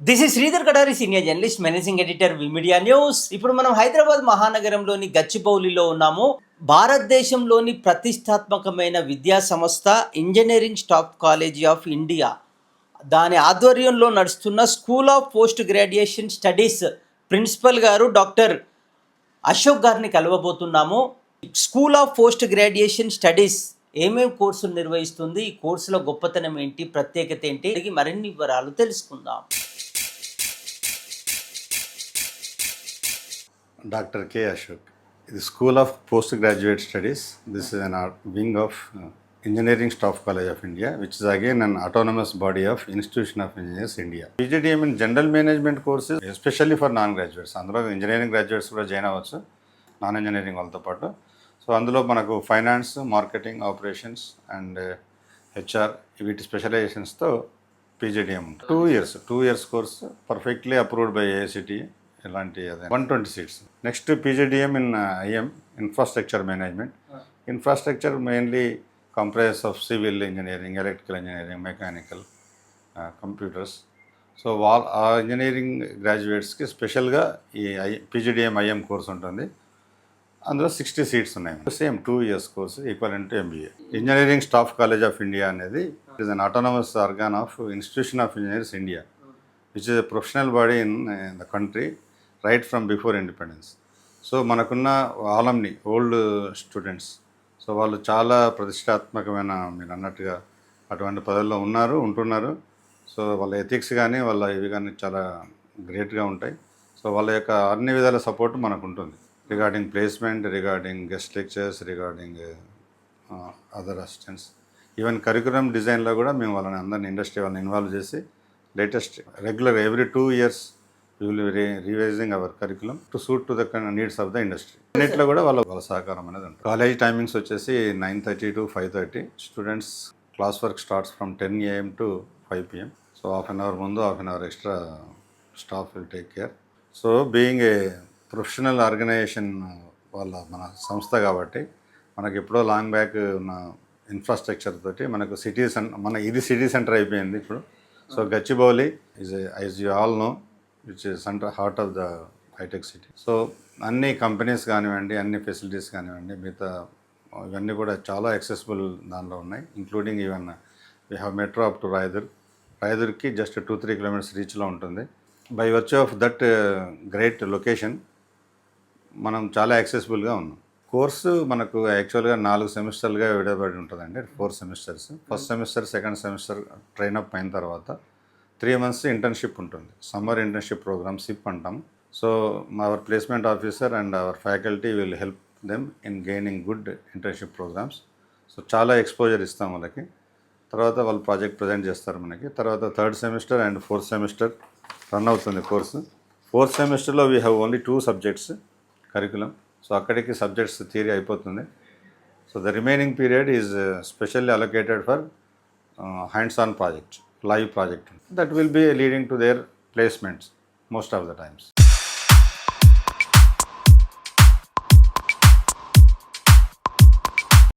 This is Sridhar Kadari senior journalist managing editor media news ఇప్పుడు మనం హైదరాబాద్ మహానగరంలోని గచ్చిబౌలిలో ఉన్నాము. భారతదేశంలోని ప్రతిష్టాత్మకమైన విద్యా సంస్థ engineering staff college of India దాని ఆధ్వర్యంలో నడుస్తున్న school of post graduation studies principal గారు డాక్టర్ అశోక్ గారిని కలవబోతున్నాము. School of post graduation studies ఏమేం కోర్సులు నిర్వహిస్తుంది? ఈ కోర్సులో గొప్పతనం ఏంటి? ప్రత్యేకత ఏంటి? మరిన్ని వివరాలు తెలుసుకుందాం. డాక్టర్ కె అశోక్ ఇది school of post graduate studies this is an wing of engineering staff college of India which is again an autonomous body of institution of engineers India PGDM in general management courses especially for non graduates అందులో engineering graduates కూడా join అవ్వచ్చు non engineering వాళ్ళతో పాటు. So అందులో మనకు finance marketing operations and HR వీటి స్పెషలైజేషన్స్తో PGDM ఉంటుంది. Two years two years course perfectly approved by AICT ఇలాంటి అదే one twenty seats. Next PGDM in IM infrastructure management. Infrastructure mainly comprise of civil engineering electrical engineering mechanical computers. So వాళ్ళ ఆ engineering గ్రాడ్యుయేట్స్కి స్పెషల్గా ఈ ఐ PGDM IM course ఉంటుంది. అందులో సిక్స్టీ సీట్స్ ఉన్నాయి. Same two years course equal to MBA engineering staff college of India అనేది it is an autonomous organ of institution of engineers India which is a professional body in the country right from before independence so మనకున్న ఆలంని old students so వాళ్ళు చాలా ప్రతిష్టాత్మకమైన మీరు అన్నట్టుగా అటువంటి పదవుల్లో ఉన్నారు ఉంటున్నారు. సో వాళ్ళ ఎథిక్స్ కానీ వాళ్ళ ఇవి కానీ చాలా గ్రేట్గా ఉంటాయి. సో వాళ్ళ యొక్క అన్ని విధాల సపోర్ట్ మనకు ఉంటుంది regarding placement regarding guest lectures regarding other assistants even curriculum డిజైన్లో కూడా మేము వాళ్ళని అందరిని ఇండస్ట్రీ వాళ్ళని ఇన్వాల్వ్ చేసి latest regular every two years you will revising our curriculum to suit to the needs of the industry అన్నిట్లో కూడా వాళ్ళ వాళ్ళ సహకారం అనేది ఉంటుంది. కాలేజ్ టైమింగ్స్ వచ్చేసి nine thirty to five thirty students class work starts from ten AM to five PM so half an hour ముందు half an hour extra staff will take care so being a professional organization వాళ్ళ మన సంస్థ కాబట్టి మనకి ఎప్పుడో long back ఉన్న infrastructure తోటి మనకు సిటీ సెంటర్ మన ఇది సిటీ సెంటర్ అయిపోయింది ఇప్పుడు. So Gachibowli is as you all know which centre heart of the hitech city so అన్ని కంపెనీస్ కానివ్వండి అన్ని ఫెసిలిటీస్ కానివ్వండి మిగతా ఇవన్నీ కూడా చాలా యాక్సెసిబుల్ దానిలో ఉన్నాయి including even we have metro up to Rayadurg రాయదుర్కి just two three kilometres రీచ్లో ఉంటుంది. By virtue of that great location మనం చాలా యాక్సెసిబుల్గా ఉన్నాం. కోర్సు మనకు యాక్చువల్గా నాలుగు సెమిస్టర్లుగా విడబడి ఉంటుందండి four semesters first semester second semester train up అయిన తర్వాత త్రీ మంత్స్ ఇంటర్న్షిప్ ఉంటుంది. సమ్మర్ ఇంటర్న్షిప్ ప్రోగ్రామ్ సిప్ అంటాం. So our placement officer and our faculty will help them in gaining good internship programmes so చాలా exposure ఇస్తాం వాళ్ళకి. తర్వాత వాళ్ళు project present చేస్తారు మనకి. తర్వాత third semester and fourth semester run అవుతుంది కోర్సు. ఫోర్త్ సెమిస్టర్లో we have only two subjects curriculum so అక్కడికి సబ్జెక్ట్స్ థియరీ అయిపోతుంది. So the remaining period is specially allocated for hands on project live project that will be leading to their placements most of the times.